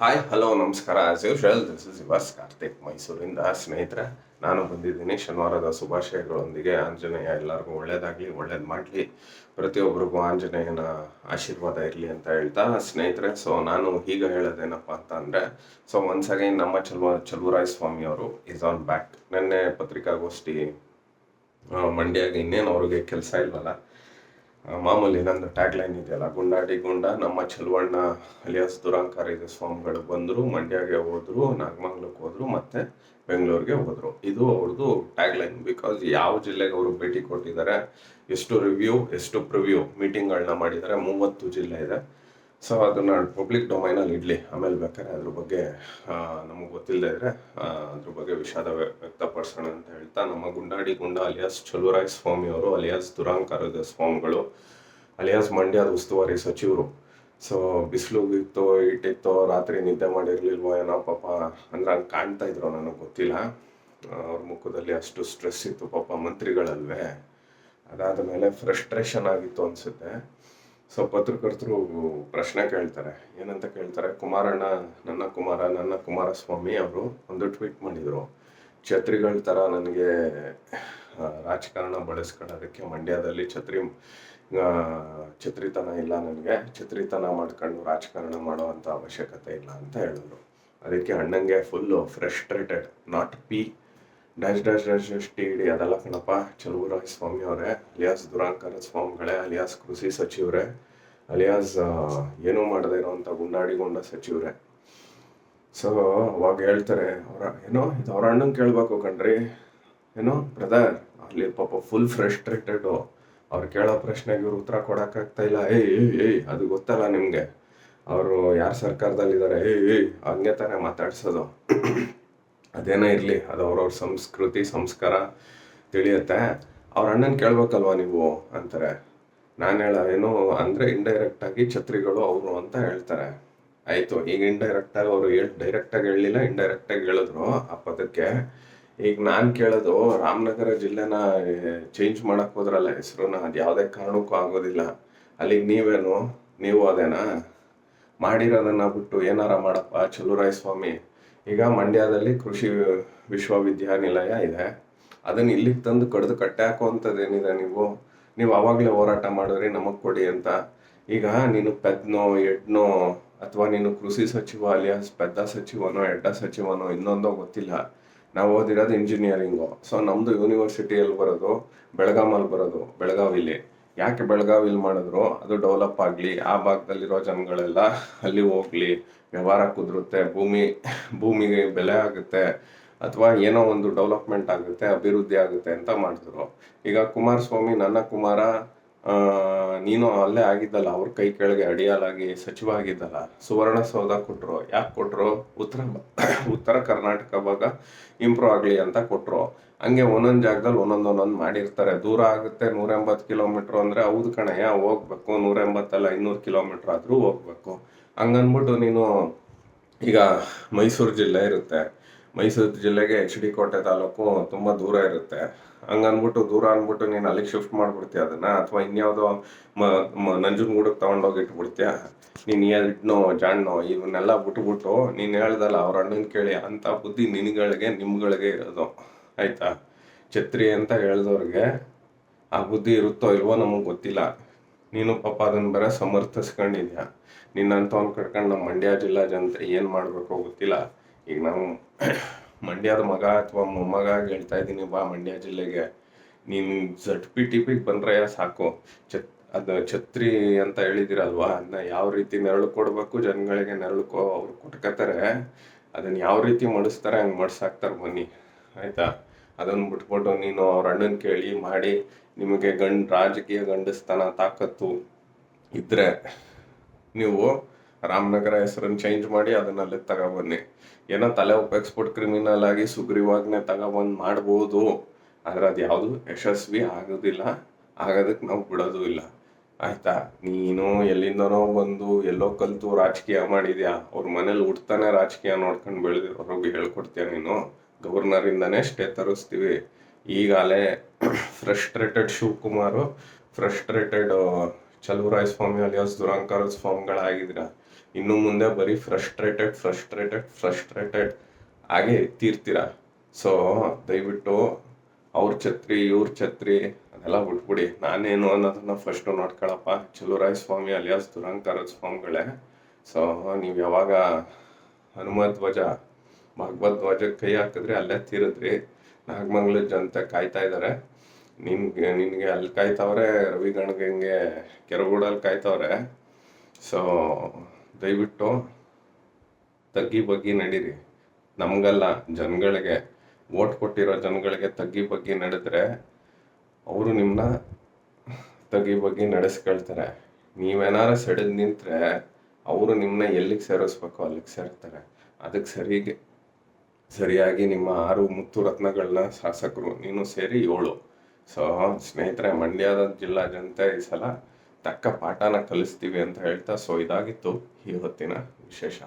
Hi hello ನಮಸ್ಕಾರ. As usual this is yours Karthik ಮೈಸೂರಿಂದ ಸ್ನೇಹಿತರೆ. ನಾನು ಬಂದಿದ್ದೀನಿ ಶನಿವಾರದ ಶುಭಾಶಯಗಳೊಂದಿಗೆ. ಆಂಜನೇಯ ಎಲ್ಲರಿಗೂ ಒಳ್ಳೇದಾಗಲಿ, ಒಳ್ಳೇದು ಮಾಡಲಿ. ಪ್ರತಿಯೊಬ್ಬರಿಗೂ ಆಂಜನೇಯನ ಆಶೀರ್ವಾದ ಇರಲಿ ಅಂತ ಹೇಳ್ತಾ ಸ್ನೇಹಿತರೆ. ಸೊ ನಾನು ಈಗ ಹೇಳೋದೇನಪ್ಪ ಅಂತ ಅಂದರೆ ಸೊ ಒನ್ಸ್ ಅಗೈನ್ ನಮ್ಮ ಚಲುವ, ಚಲುವರಾಯ ಸ್ವಾಮಿಯವರು ಇಸ್ ಆನ್ ಬ್ಯಾಕ್ ನಿನ್ನೆ ಪತ್ರಿಕಾಗೋಷ್ಠಿ ಮಂಡ್ಯಾಗ ಇನ್ನೇನು ಅವ್ರಿಗೆ ಕೆಲಸ ಇಲ್ವಲ್ಲ ಮಾಮೂಲಿ ನಂದು ಟ್ಯಾಗ್ ಲೈನ್ ಇದೆಯಲ್ಲ, ಗುಂಡಾಡಿ ಗುಂಡ, ನಮ್ಮ ಚಲುವಣ್ಣ ಅಲಿಯಾಸ್ ದುರಾಂಕಾರಿದ ಸ್ವಾಮಿಗಳು ಬಂದರು, ಮಂಡ್ಯಗೆ ಹೋದ್ರು, ನಾಗಮಂಗ್ಲಕ್ಕೆ ಹೋದ್ರು, ಮತ್ತೆ ಬೆಂಗಳೂರಿಗೆ ಹೋದ್ರು. ಇದು ಅವ್ರದ್ದು ಟ್ಯಾಗ್ ಲೈನ್ ಬಿಕಾಸ್ ಯಾವ ಜಿಲ್ಲೆಗೆ ಅವರು ಭೇಟಿ ಕೊಟ್ಟಿದ್ದಾರೆ, ಎಷ್ಟು ರಿವ್ಯೂ ಎಷ್ಟು ಪ್ರಿವ್ಯೂ ಮೀಟಿಂಗ್ಗಳನ್ನ ಮಾಡಿದ್ದಾರೆ, ಮೂವತ್ತು ಜಿಲ್ಲೆ ಇದೆ. ಸೊ ಅದನ್ನ ಪಬ್ಲಿಕ್ ಡೊಮೈನಲ್ಲಿ ಇಡಲಿ. ಆಮೇಲೆ ಬೇಕಾದ್ರೆ ಅದ್ರ ಬಗ್ಗೆ ನಮಗೆ ಗೊತ್ತಿಲ್ಲದೆ ಇದ್ರೆ ಆ, ಅದ್ರ ಬಗ್ಗೆ ವಿಷಾದ ವ್ಯ- ವ್ಯಕ್ತಪಡಿಸೋಣ ಅಂತ ಹೇಳ್ತಾ ನಮ್ಮ ಗುಂಡಾಡಿ ಗುಂಡ ಅಲಿಯಾಸ್ ಚಲುವರಾಯ ಸ್ವಾಮಿ ಅವರು ಅಲಿಯಾಸ್ ದುರಾಂಕಾರದ ಸ್ವಾಮಿಗಳು ಅಲಿಯಾಸ್ ಮಂಡ್ಯದ ಉಸ್ತುವಾರಿ ಸಚಿವರು. ಸೊ ಬಿಸಿಲು ಇತ್ತು ಇಟ್ಟಿತ್ತು ರಾತ್ರಿ ನಿದ್ದೆ ಮಾಡಿರ್ಲಿಲ್ವೋ ಏನೋ ಪಾಪ ಅಂದ್ರೆ ಹಂಗೆ ಕಾಣ್ತಾ ಇದ್ರು ನನಗೆ ಗೊತ್ತಿಲ್ಲ. ಅವ್ರ ಮುಖದಲ್ಲಿ ಅಷ್ಟು ಸ್ಟ್ರೆಸ್ ಇತ್ತು ಪಾಪ ಮಂತ್ರಿಗಳಲ್ವೇ. ಅದಾದ ಮೇಲೆ ಫ್ರಸ್ಟ್ರೇಷನ್ ಆಗಿತ್ತು ಅನ್ಸುತ್ತೆ. ಸೊ ಪತ್ರಕರ್ತರು ಪ್ರಶ್ನೆ ಕೇಳ್ತಾರೆ. ಏನಂತ ಕೇಳ್ತಾರೆ? ಕುಮಾರಣ್ಣ, ನನ್ನ ಕುಮಾರ, ನನ್ನ ಕುಮಾರಸ್ವಾಮಿ ಅವರು ಒಂದು ಟ್ವೀಟ್ ಮಾಡಿದರು. ಛತ್ರಿಗಳ ಥರ ನನಗೆ ರಾಜಕಾರಣ ಬಳಸ್ಕೊಳ್ಳೋದಕ್ಕೆ ಮಂಡ್ಯದಲ್ಲಿ ಛತ್ರಿ ಛತ್ರಿತನ ಇಲ್ಲ ನನಗೆ. ಛತ್ರಿತನ ಮಾಡ್ಕೊಂಡು ರಾಜಕಾರಣ ಮಾಡೋವಂಥ ಅವಶ್ಯಕತೆ ಇಲ್ಲ ಅಂತ ಹೇಳಿದ್ರು. ಅದಕ್ಕೆ ಅಣ್ಣಂಗೆ full frustrated not P dash dash dash dash T D ಅದೆಲ್ಲ ಕಣಪ್ಪ. ಚಲುವರಾಯ ಸ್ವಾಮಿ ಅವರೇ, ಅಲಿಯಾಸ್ ದುರಾಂಕಾರ ಸ್ವಾಮಿಗಳೇ, ಅಲಿಯಾಸ್ ಕೃಷಿ ಸಚಿವರೇ, ಅಲಿಯಾಸ್ ಏನೂ ಮಾಡದೇ ಇರೋವಂಥ ಗುಂಡಾಡಿಗೊಂಡ ಸಚಿವರೇ. ಸೊ ಅವಾಗ ಹೇಳ್ತಾರೆ ಅವರ, ಏನೋ ಇದು ಅವ್ರ ಅಣ್ಣಂಗೆ ಕೇಳ್ಬೇಕು ಕಣ್ರಿ. ಏನೋ ಬ್ರದರ್ ಅಲ್ಲಿ ಪಾಪ ಫುಲ್ ಫ್ರಸ್ಟ್ರೇಟೆಡು ಅವ್ರು ಕೇಳೋ ಪ್ರಶ್ನೆಗೆ ಇವ್ರು ಉತ್ತರ ಕೊಡೋಕ್ಕಾಗ್ತಾ ಇಲ್ಲ. ಏಯ್ ಏಯ್ ಏಯ್, ಅದು ಗೊತ್ತಲ್ಲ ನಿಮಗೆ. ಅವರು ಯಾರು ಸರ್ಕಾರದಲ್ಲಿದ್ದಾರೆ ಏಯ್ ಏಯ್, ಹಂಗೆ ತಾನೇ ಮಾತಾಡ್ಸೋದು. ಅದೇನೇ ಇರಲಿ, ಅದು ಅವ್ರವ್ರ ಸಂಸ್ಕೃತಿ, ಸಂಸ್ಕಾರ ತಿಳಿಯುತ್ತೆ. ಅವ್ರ ಅಣ್ಣನ ಕೇಳ್ಬೇಕಲ್ವಾ ನೀವು ಅಂತಾರೆ. ನಾನು ಹೇಳ, ಏನು, ಅಂದರೆ ಇಂಡೈರೆಕ್ಟಾಗಿ ಛತ್ರಿಗಳು ಅವರು ಅಂತ ಹೇಳ್ತಾರೆ. ಆಯಿತು, ಈಗ ಇಂಡೈರೆಕ್ಟಾಗಿ ಅವರು ಹೇಳಿ ಡೈರೆಕ್ಟಾಗಿ ಹೇಳಲಿಲ್ಲ ಇಂಡೈರೆಕ್ಟಾಗಿ ಹೇಳಿದ್ರು ಆ ಪದಕ್ಕೆ ಈಗ ನಾನು ಕೇಳೋದು, ರಾಮನಗರ ಜಿಲ್ಲೆನ ಚೇಂಜ್ ಮಾಡಕ್ ಹೋದ್ರಲ್ಲ ಹೆಸರನ್ನ ಅದು ಯಾವುದೇ ಕಾರಣಕ್ಕೂ ಆಗೋದಿಲ್ಲ. ಅಲ್ಲಿಗೆ ನೀವೇನು, ನೀವು ಅದೇನಾ? ಮಾಡಿರೋದನ್ನ ಬಿಟ್ಟು ಏನಾರ ಮಾಡಪ್ಪ ಚಲುರಾಯ ಸ್ವಾಮಿ ಈಗ ಮಂಡ್ಯದಲ್ಲಿ ಕೃಷಿ ವಿಶ್ವವಿದ್ಯಾನಿಲಯ ಇದೆ. ಅದನ್ನ ಇಲ್ಲಿಗೆ ತಂದು ಕಡ್ದು ಕಟ್ಟೆ ಹಾಕುವಂಥದ್ದೇನಿದೆ ನೀವು? ನೀವು ಆವಾಗಲೇ ಹೋರಾಟ ಮಾಡಿದ್ರಿ, ನಮಗೆ ಕೊಡಿ ಅಂತ. ಈಗ ನೀನು ಪೆದ್ನೋ, ಎಡ್ನೋ ಅಥವಾ ನೀನು ಕೃಷಿ ಸಚಿವ ಅಲಿಯಾಸ್ ಪೆದ್ದ ಸಚಿವನೋ, ಎಡ್ಡ ಸಚಿವನೋ, ಇನ್ನೊಂದೋ ಗೊತ್ತಿಲ್ಲ. ನಾವು ಓದಿರೋದು ಇಂಜಿನಿಯರಿಂಗು ಸೊ ನಮ್ಮದು ಯೂನಿವರ್ಸಿಟಿಯಲ್ಲಿ ಬರೋದು ಬೆಳಗಾಮಲ್ಲಿ ಬರೋದು, ಬೆಳಗಾವಿಲಿ. ಯಾಕೆ ಬೆಳಗಾವಿಲಿ ಮಾಡಿದ್ರು? ಅದು ಡೆವಲಪ್ ಆಗಲಿ, ಆ ಭಾಗದಲ್ಲಿರೋ ಜನಗಳೆಲ್ಲ ಅಲ್ಲಿ ಹೋಗ್ಲಿ, ವ್ಯವಹಾರ ಕುದುರುತ್ತೆ, ಭೂಮಿ, ಭೂಮಿಗೆ ಬೆಲೆ ಆಗುತ್ತೆ, ಅಥವಾ ಏನೋ ಒಂದು ಡೆವಲಪ್ಮೆಂಟ್ ಆಗುತ್ತೆ, ಅಭಿವೃದ್ಧಿ ಆಗುತ್ತೆ ಅಂತ ಮಾಡಿದ್ರು. ಈಗ ಕುಮಾರಸ್ವಾಮಿ, ನನ್ನ ಕುಮಾರ ನೀನು ಅಲ್ಲೇ ಆಗಿದ್ದಲ್ಲ, ಅವ್ರ ಕೈ ಕೆಳಗೆ ಅಡಿಯಾಲಾಗಿ ಸಚಿವ ಆಗಿದ್ದಲ್ಲ ಸುವರ್ಣಸೌಧ ಕೊಟ್ಟರು ಯಾಕೆ ಕೊಟ್ಟರು ಉತ್ತರ ಉತ್ತರ ಕರ್ನಾಟಕ ಭಾಗ ಇಂಪ್ರೂವ್ ಆಗಲಿ ಅಂತ ಕೊಟ್ಟರು ಹಂಗೆ ಒಂದೊಂದು ಜಾಗದಲ್ಲಿ ಒಂದೊಂದು ಒಂದೊಂದು ಮಾಡಿರ್ತಾರೆ. ದೂರ ಆಗುತ್ತೆ ನೂರ ಎಂಬತ್ತು ಕಿಲೋಮೀಟ್ರ್ ಅಂದರೆ ಹೌದು ಕಣಯ್ಯ ಹೋಗ್ಬೇಕು. ನೂರ ಎಂಬತ್ತಲ್ಲ ಇನ್ನೂರು ಕಿಲೋಮೀಟ್ರ್ ಆದರೂ ಹೋಗ್ಬೇಕು. ಹಂಗನ್ಬಿಟ್ಟು ನೀನು ಈಗ ಮೈಸೂರು ಜಿಲ್ಲೆ ಇರುತ್ತೆ. ಮೈಸೂರು ಜಿಲ್ಲೆಗೆ ಎಚ್ ಡಿ ಕೋಟೆ ತಾಲೂಕು ತುಂಬ ದೂರ ಇರುತ್ತೆ. ಹಂಗನ್ಬಿಟ್ಟು ದೂರ ಅಂದ್ಬಿಟ್ಟು ನೀನು ಅಲ್ಲಿಗೆ ಶಿಫ್ಟ್ ಮಾಡ್ಬಿಡ್ತೀಯ ಅದನ್ನ? ಅಥವಾ ಇನ್ಯಾವುದೋ ಮ ನಂಜನಗೂಡಕ್ಕೆ ತೊಗೊಂಡೋಗಿ ಇಟ್ಬಿಡ್ತೀಯ? ನೀನು ಎಡ್ನೋ ಜಾಣ್ಣೋ ಇವನ್ನೆಲ್ಲ ಬಿಟ್ಬಿಟ್ಟು ನೀನು ಹೇಳ್ದಲ್ಲ ಅವ್ರ ಅಣ್ಣನ ಕೇಳಿ ಅಂತ ಬುದ್ಧಿ ನಿನ್ಗಳಿಗೆ ನಿಮ್ಗಳಿಗೆ ಇರೋದು. ಆಯ್ತಾ? ಛತ್ರಿ ಅಂತ ಹೇಳ್ದವ್ರಿಗೆ ಆ ಬುದ್ಧಿ ಇರುತ್ತೋ ಇಲ್ವೋ ನಮಗೆ ಗೊತ್ತಿಲ್ಲ. ನೀನು ಪಾಪ ಅದನ್ನ ಬೇರೆ ಸಮರ್ಥಿಸ್ಕೊಂಡಿದ್ಯಾ? ನಿನ್ನಂಥವ್ನ ಕಟ್ಕೊಂಡು ನಮ್ಮ ಮಂಡ್ಯ ಜಿಲ್ಲಾ ಜನತೆ ಏನು ಮಾಡಬೇಕೋ ಗೊತ್ತಿಲ್ಲ. ಈಗ ನಾವು ಮಂಡ್ಯದ ಮಗ ಅಥವಾ ಮೊಮ್ಮಗ ಹೇಳ್ತಾ ಇದ್ದೀನಿ, ಬಾ ಮಂಡ್ಯ ಜಿಲ್ಲೆಗೆ. ನೀನು ಝಟ್ ಪಿ ಟಿ ಪಿಗೆ ಬಂದ್ರೆ ಸಾಕು. ಛತ್, ಅದು ಛತ್ರಿ ಅಂತ ಹೇಳಿದಿರಲ್ವಾ? ಅದನ್ನ ಯಾವ ರೀತಿ ನೆರಳು ಕೊಡಬೇಕು, ಜನಗಳಿಗೆ ನೆರಳು ಕೊ, ಅವ್ರು ಕೊಟ್ಕೋತಾರೆ. ಅದನ್ನ ಯಾವ ರೀತಿ ಮಡಿಸ್ತಾರೆ, ಹಂಗೆ ಮಡ್ಸಾಕ್ತಾರೆ ಬನ್ನಿ. ಆಯ್ತಾ? ಅದನ್ನ ಬಿಟ್ಬಿಟ್ಟು ನೀನು ಅವ್ರ ಅಣ್ಣನ ಕೇಳಿ, ಮಾಡಿ, ನಿಮಗೆ ಗಂಡ್, ರಾಜಕೀಯ ಗಂಡಸ್ತನ ತಾಕತ್ತು ಇದ್ದರೆ ನೀವು ರಾಮನಗರ ಹೆಸರನ್ನು ಚೇಂಜ್ ಮಾಡಿ ಅದನ್ನ ಅಲ್ಲೇ ತಗೊಬನ್ನಿ. ಏನೋ ತಲೆ ಎಕ್ಸ್ಪೋರ್ಟ್ ಕ್ರಿಮಿನಲ್ ಆಗಿ ಸುಗ್ರೀವಾಜ್ಞೆ ತಗೊಬಂದು ಮಾಡ್ಬೋದು. ಆದ್ರೆ ಅದು ಯಾವುದು ಯಶಸ್ವಿ ಆಗೋದಿಲ್ಲ. ಆಗೋದಕ್ಕೆ ನಾವು ಬಿಡೋದು ಇಲ್ಲ. ಆಯ್ತಾ? ನೀನು ಎಲ್ಲಿಂದನೋ ಬಂದು ಎಲ್ಲೋ ಕಲ್ತು ರಾಜಕೀಯ ಮಾಡಿದ್ಯಾ? ಅವ್ರ ಮನೇಲಿ ಹುಟ್ತಾನೆ ರಾಜಕೀಯ ನೋಡ್ಕೊಂಡು ಬೆಳೆದಿರೋರಿಗೆ ಹೇಳ್ಕೊಡ್ತೀಯ ನೀನು? ಗವರ್ನರಿಂದನೇ ಸ್ಟೇ ತರಿಸ್ತೀವಿ. ಈಗಾಲೇ frustrated Shivakumar frustrated Chaluvaraya Swamy alias ದುರಂಕಾರ ಸ್ವಾಮಿಗಳಾಗಿದ್ದೀರ? ಇನ್ನು ಮುಂದೆ ಬರೀ ಫ್ರಸ್ಟ್ರೇಟೆಡ್ ಫ್ರಸ್ಟ್ರೇಟೆಡ್ ಫ್ರಸ್ಟ್ರೇಟೆಡ್ ಆಗೇ ತೀರ್ತೀರ ಸೊ ದಯವಿಟ್ಟು ಅವ್ರ ಛತ್ರಿ, ಇವ್ರ ಛತ್ರಿ ಅದೆಲ್ಲ ಬಿಟ್ಬಿಡಿ. ನಾನೇನು ಅನ್ನೋದನ್ನ ಫಸ್ಟು ನೋಡ್ಕೊಳಪ್ಪ. ಚಲುರಾಯ ಸ್ವಾಮಿ ಅಲಿಯಾಸ್ ದುರಂಕಾರ ಸ್ವಾಮಿಗಳೇ. ಸೊ ನೀವು ಯಾವಾಗ ಹನುಮಧ್ವಜ ಭಗವದ್ವಜಕ್ಕೆ ಕೈ ಹಾಕಿದ್ರೆ ಅಲ್ಲೇ ತೀರಿದ್ರಿ. ನಾಗಮಂಗ್ಲ ಜನತೆ ಕಾಯ್ತಾ ಇದ್ದಾರೆ ನಿನ್ಗೆ ನಿನಗೆ ಅಲ್ಲಿ ಕಾಯ್ತಾವ್ರೆ ರವಿ ಗಣಗಂಗೆ ಕೆರಗೂಡಲ್ಲಿ ಕಾಯ್ತಾವ್ರೆ. ಸೊ ದಯವಿಟ್ಟು ತಗ್ಗಿ ಬಗ್ಗಿ ನಡೀರಿ. ನಮಗಲ್ಲ ಜನಗಳಿಗೆ ಓಟ್ ಕೊಟ್ಟಿರೋ ಜನಗಳಿಗೆ ತಗ್ಗಿ ಬಗ್ಗಿ ನಡೆದ್ರೆ ಅವರು ನಿಮ್ಮನ್ನ ತಗ್ಗಿ ಬಗ್ಗಿ ನಡೆಸ್ಕೊಳ್ತಾರೆ. ನೀವೇನಾರು ಸೆಡೆದು ನಿಂತರೆ ಅವರು ನಿಮ್ಮನ್ನ ಎಲ್ಲಿಗೆ ಸೇರಿಸ್ಬೇಕು ಅಲ್ಲಿಗೆ ಸೇರ್ತಾರೆ. ಅದಕ್ಕೆ ಸರಿಗೆ, ಸರಿಯಾಗಿ ನಿಮ್ಮ ಆರು ಮುತ್ತು ರತ್ನಗಳನ್ನ ಶಾಸಕರು ನೀನು ಸೇರಿ ಏಳು. ಸೊ, ಸ್ನೇಹಿತರೆ, ಮಂಡ್ಯದ ಜಿಲ್ಲಾ ಜನತೆ ಈ ಸಲ ತಕ್ಕ ಪಾಠನ ಕಲಿಸ್ತೀವಿ ಅಂತ ಹೇಳ್ತಾ ಸೊ ಇದಾಗಿತ್ತು ಈ ಹೊತ್ತಿನ ವಿಶೇಷ.